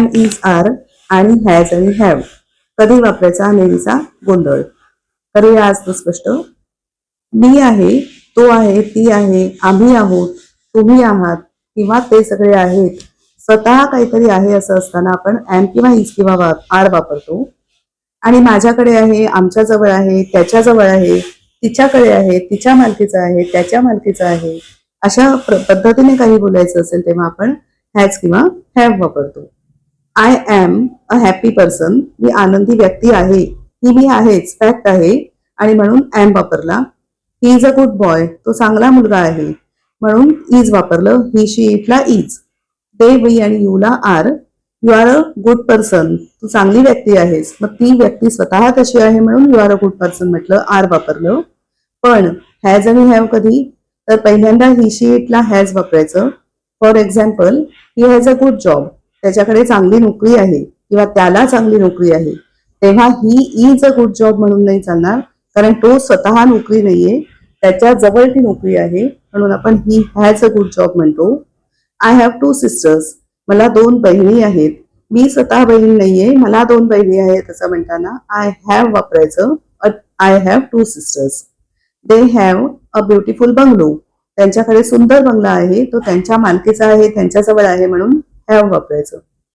M is are आणि has आणि have कधी वापरायचा नेहमीचा गोंधळ? करूया आज तो स्पष्ट. मी आहे तो आहे ती आहे आम्ही आहोत तुम्ही आहात किंवा ते सगळे आहेत. स्वतः काहीतरी आहे असं असताना आपण एम किंवा इज किंवा आर वापरतो. आणि माझ्याकडे आहे आमच्या जवळ आहे त्याच्याजवळ आहे तिच्याकडे आहे तिच्या मालकीचं आहे त्याच्या मालकीचं आहे. अशा पद्धतीने काही बोलायचं असेल तेव्हा आपण हॅज किंवा हॅव वापरतो. I am a happy person मी आनंदी व्यक्ती आहे. ही मी आहेच फॅक्ट आहे. आणि म्हणून एम वापरला. He is a good boy तो चांगला मुलगा आहे. म्हणून इज वापरलं. ही शी इटला इज दे वी आणि यूला are you are a good person तू चांगली व्यक्ती आहेस. मग ती व्यक्ती स्वतः कशी आहे? म्हणून you are a good person म्हटलं. आर वापरलं. पण हॅज आणि हॅव कधी? तर पहिल्यांदा ही शी इटला हॅज वापरायचं. For example he has a good job त्याच्याकडे चांगली नोकरी आहे किंवा त्याला चांगली नोकरी आहे तेव्हा he is a good job म्हणून नाही चालणार कारण तो स्वतः नोकरी नाहीये त्याच्याजवळ ती नोकरी आहे म्हणून आपण he has a good job म्हणतो. आय हॅव टू सिस्टर्स मला दोन बहिणी आहेत. मी स्वतः बहीण नाहीये मला दोन बहिणी आहेत असं म्हणताना आय हॅव वापरायचं I have two sisters they have a beautiful bungalow त्यांच्याकडे सुंदर बंगला आहे तो त्यांच्या मालकीचा आहे त्यांच्याजवळ आहे म्हणून हॅव वापरायचं